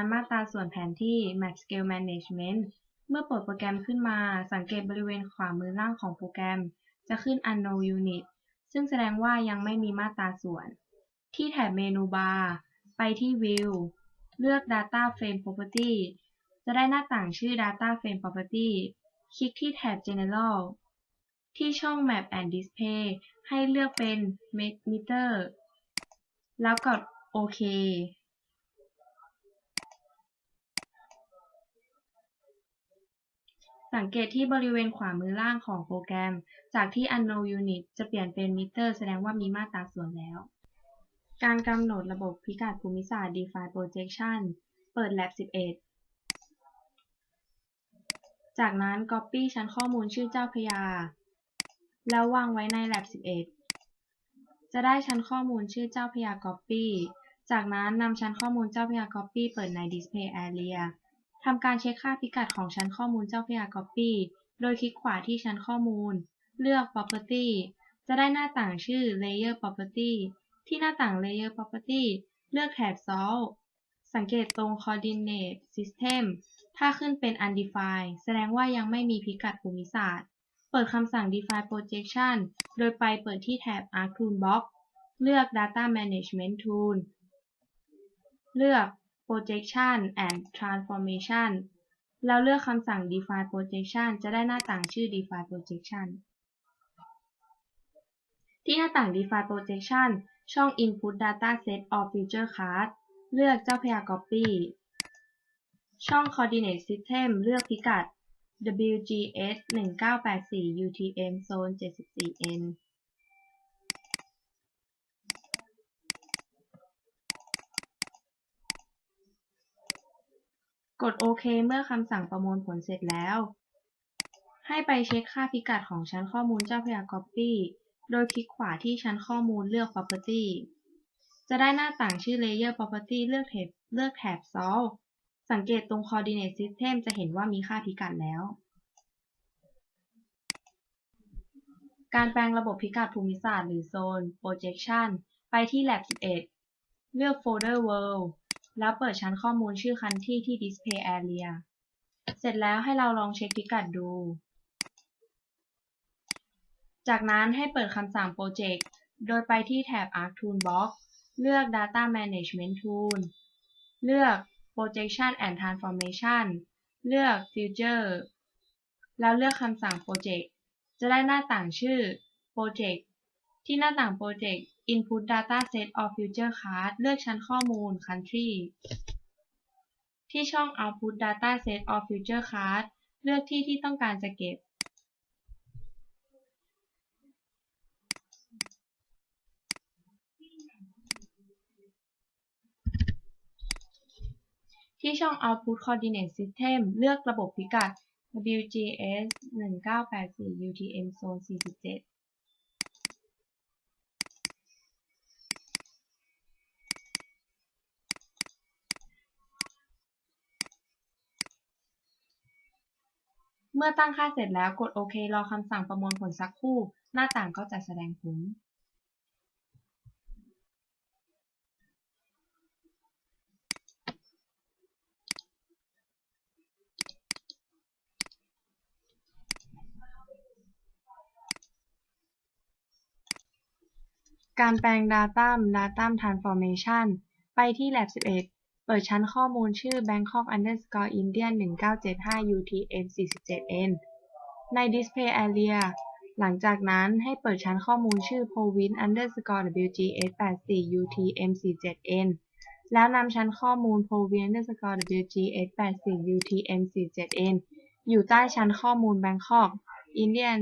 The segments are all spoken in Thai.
การมาตราส่วนแผนที่ Map Scale Management เมื่อเปิดโปรแกรมขึ้นมา สังเกตบริเวณขวามือล่างของโปรแกรม จะขึ้น Unknown Unit ซึ่งแสดงว่ายังไม่มีมาตราส่วน ที่แถบเมนูบาร์ ไปที่ View เลือก Data Frame Property จะได้หน้าต่างชื่อ Data Frame Property คลิกที่แถบ General ที่ช่อง Map and Display ให้เลือกเป็น Meter แล้วกดโอเค สังเกตที่บริเวณขวามือล่างของโปรแกรม จากที่ Unknown Unit จะเปลี่ยนเป็น Meter แสดงว่ามีมาตราส่วนแล้ว การกำหนดระบบพิกัดภูมิศาสตร์ Define Projection เปิด Lab 11 จากนั้น Copy ชั้นข้อมูลชื่อเจ้าพยา แล้ววางไว้ใน Lab 11 จะได้ชั้นข้อมูลชื่อเจ้าพยา Copy จากนั้นนำชั้นข้อมูลเจ้าพยา Copy เปิดใน Display Area ทำการเช็คค่าพิกัดของชั้นข้อมูลเจ้าพระยา Copy โดยคลิกขวาที่ชั้นข้อมูล เลือก Property จะได้หน้าต่างชื่อ Layer Property ที่หน้าต่าง Layer Property เลือกแถบ Solve สังเกตตรง Coordinate System ถ้าขึ้นเป็น Undefined แสดงว่ายังไม่มีพิกัดภูมิศาสตร์ เปิดคำสั่ง Define Projection โดยไปเปิดที่แถบ Arc Toolbox เลือก Data Management Tool เลือก Projection and Transformation แล้วเลือกคำสั่ง Define Projection จะได้หน้าต่างชื่อ Define Projection ที่หน้าต่าง Define Projection ช่อง Input Data Set of Future Card เลือกเจ้าพยา Copy ช่อง Coordinate System เลือกพิกัด WGS 1984 UTM Zone 74N กดโอเคเมื่อคำสั่งประมวลผลเสร็จแล้ว ให้ไปเช็คค่าพิกัดของชั้นข้อมูลเจ้าพระยา Copy โดยคลิกขวาที่ชั้นข้อมูลเลือก Property จะได้หน้าต่างชื่อ Layer Property เลือกแถบเลือกแถบ Solve สังเกตตรง Coordinate System จะเห็นว่ามีค่าพิกัดแล้ว การแปลงระบบพิกัดภูมิศาสตร์หรือ Zone Projection ไปที่ Lab 11 เลือกโฟลเดอร์ World แล้วเปิดชั้นข้อมูลชื่อคันที่ที่ Display Area เสร็จแล้วให้เราลองเช็คพิกัดดู จากนั้นให้เปิดคำสั่ง Project โดยไปที่แถบ Arc Toolbox เลือก Data Management Tool เลือก Projection and Transformation เลือก Future แล้วเลือกคำสั่ง Project จะได้หน้าต่างชื่อ Project ที่หน้าต่าง Project Input Data Set of Future Card เลือกชั้นข้อมูล Country ที่ช่อง Output Data Set of Future Card เลือกที่ที่ต้องการจะเก็บ ที่ช่อง Output Coordinate System เลือกระบบพิกัด WGS 1984 UTM Zone 47 เมื่อตั้งค่าเสร็จแล้วกดโอเครอคำสั่งประมวลผลสักครู่ หน้าต่างก็จะแสดงผลการแปลง Datum Datum Transformation ไปที่ Lab 11 เปิดชั้นข้อมูลชื่อ Bangkok underscore Indian 1975 UTM 47N ใน Display Area หลังจากนั้นให้เปิดชั้นข้อมูลชื่อ Province underscore WGS 84 UTM 47N แล้วนำชั้นข้อมูล Province underscore WGS 84 UTM 47N อยู่ใต้ชั้นข้อมูล Bangkok Indian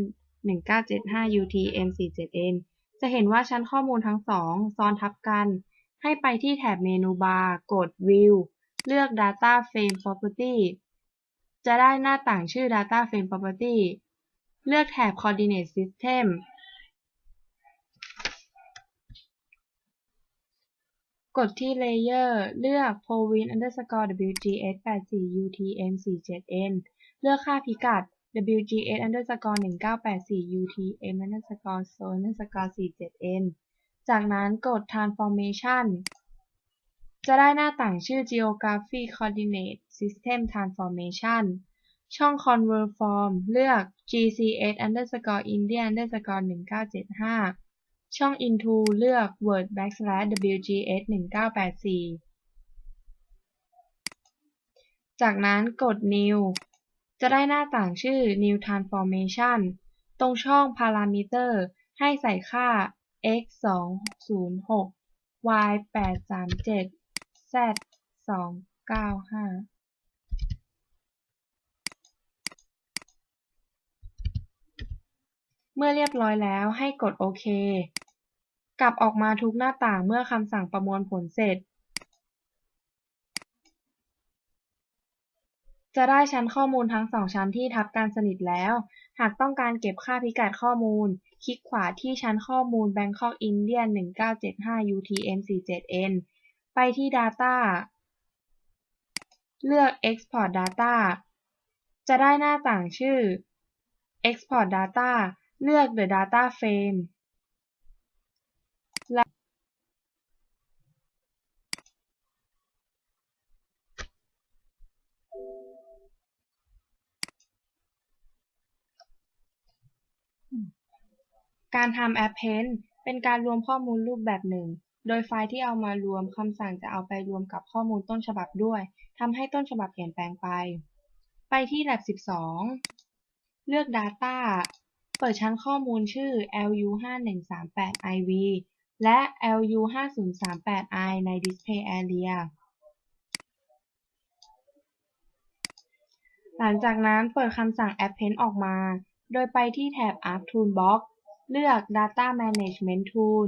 1975 UTM 47N จะเห็นว่าชั้นข้อมูลทั้งสองซ้อนทับกัน ให้ไปที่แถบเมนูบาร์ กด View เลือก Data Frame Property จะได้หน้าต่างชื่อ Data Frame Property เลือกแถบ Coordinate System กดที่ Layer เลือก Province underscore WGS 84 UTM 47N เลือกค่าพิกัด WGS underscore 1984 UTM underscore zone underscore 47N จากนั้นกด Transformation จะได้หน้าต่างชื่อ Geography Coordinate System Transformation ช่อง Convert Form เลือก GCS underscore India underscore 1975 ช่อง Into เลือก Word backslash WGS 1984 จากนั้นกด New จะได้หน้าต่างชื่อ New Transformation ตรงช่อง Parameter ให้ใส่ค่า x 206 y 837 z 295เมื่อเรียบร้อยแล้วให้กดโอเค กลับออกมาทุกหน้าต่างเมื่อคำสั่งประมวลผลเสร็จ จะได้ชั้นข้อมูลทั้งสองชั้นที่ทับกันสนิทแล้ว หากต้องการเก็บค่าพิกัดข้อมูล คลิกขวาที่ชั้นข้อมูล Bangkok Indian 1975 UTM 47N ไปที่ Data เลือก Export Data จะได้หน้าต่างชื่อ Export Data เลือก The Data Frame การทำ Append เป็นการรวมข้อมูลรูปแบบหนึ่ง โดยไฟล์ที่เอามารวมคำสั่งจะเอาไปรวมกับข้อมูลต้นฉบับด้วยทำให้ต้นฉบับเปลี่ยนแปลงไป ไปที่ Lab 12 เลือก Data เปิดชั้นข้อมูลชื่อ lu5138iv และ lu5038i ใน Display Area หลังจากนั้นเปิดคำสั่ง Append ออกมา โดยไปที่แถบ Arc Toolbox เลือก Data Management Tool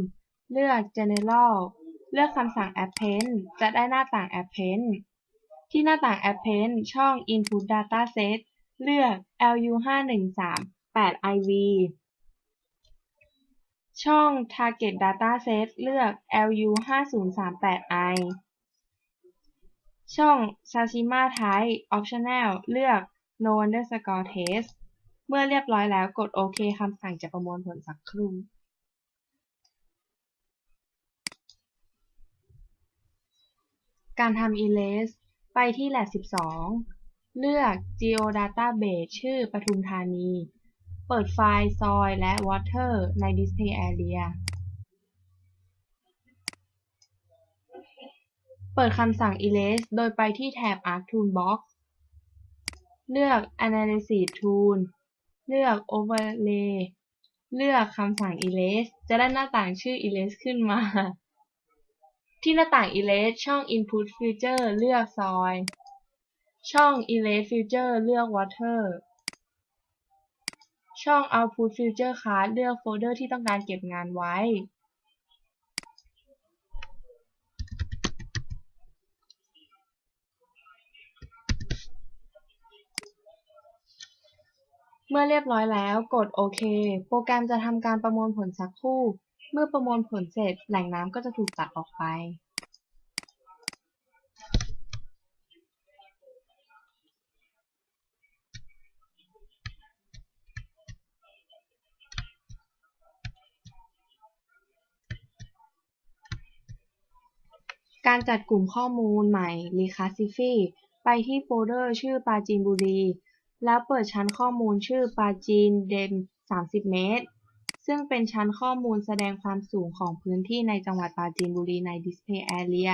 เลือก General เลือกคำสั่ง Append จะได้หน้าต่าง Append ที่หน้าต่าง Append ช่อง Input Dataset เลือก lu513-8iv ช่อง Target Dataset เลือก lu5038i ช่อง Schema Type Optional เลือก No underscore test เมื่อเรียบร้อยแล้วกดโอเคคำสั่งจะประมวลผลสักครู่การทำ Erase ไปที่ Lab 12 เลือก Geodatabase ชื่อปทุมธานี เปิดไฟล์ Soil และ Water ใน Display Area เปิดคำสั่ง Erase โดยไปที่แถบ Arc Toolbox เลือก Analysis Tool เลือก Overlay เลือกคำสั่ง Erase จะได้หน้าต่างชื่อ Erase ขึ้นมา ที่หน้าต่าง Erase ช่อง Input Filter เลือก Soil ช่อง Erase Filter เลือก Water ช่อง Output Filter Card เลือกโฟลเดอร์ที่ต้องการเก็บงานไว้ เมื่อเรียบร้อยแล้ว กดโอเค โปรแกรมจะทำการประมวลผลสักครู่ เมื่อประมวลผลเสร็จ แหล่งน้ำก็จะถูกตัดออกไป การจัดกลุ่มข้อมูลใหม่ Reclassify ไปที่โฟลเดอร์ชื่อปราจีนบุรี แล้วเปิดชั้นข้อมูลชื่อปาจีนเดม 30 เมตร ซึ่งเป็นชั้นข้อมูลแสดงความสูงของพื้นที่ในจังหวัดปราจีนบุรีใน Display Area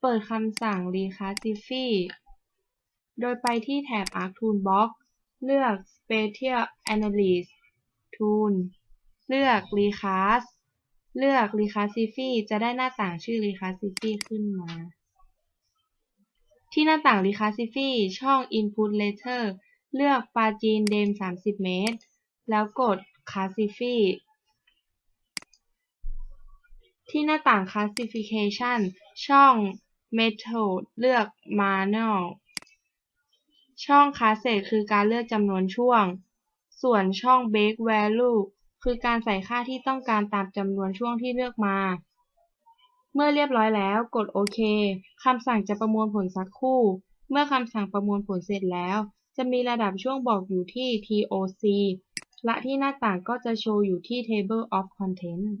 เปิดคำสั่ง Reclassify โดยไปที่แถบ Arc Toolbox เลือก Spatial Analysis Tool เลือก Reclass เลือก Reclassify จะได้หน้าต่างชื่อ Reclassify ขึ้นมา ที่หน้าต่าง Reclassify ช่อง Input Letter เลือกปาจีนเดม 30 เมตร แล้วกด Classify ที่หน้าต่าง Classification ช่อง Method เลือก Manual ช่อง Cassette คือการเลือกจำนวนช่วง ส่วนช่อง Break Value คือการใส่ค่าที่ต้องการตามจำนวนช่วงที่เลือกมา เมื่อเรียบร้อยแล้ว กดโอเค คำสั่งจะประมวลผลสักครู่ เมื่อคำสั่งประมวลผลเสร็จแล้ว จะมีระดับช่วงบอกอยู่ที่ TOC และที่หน้าต่างก็จะโชว์อยู่ที่ Table of Contents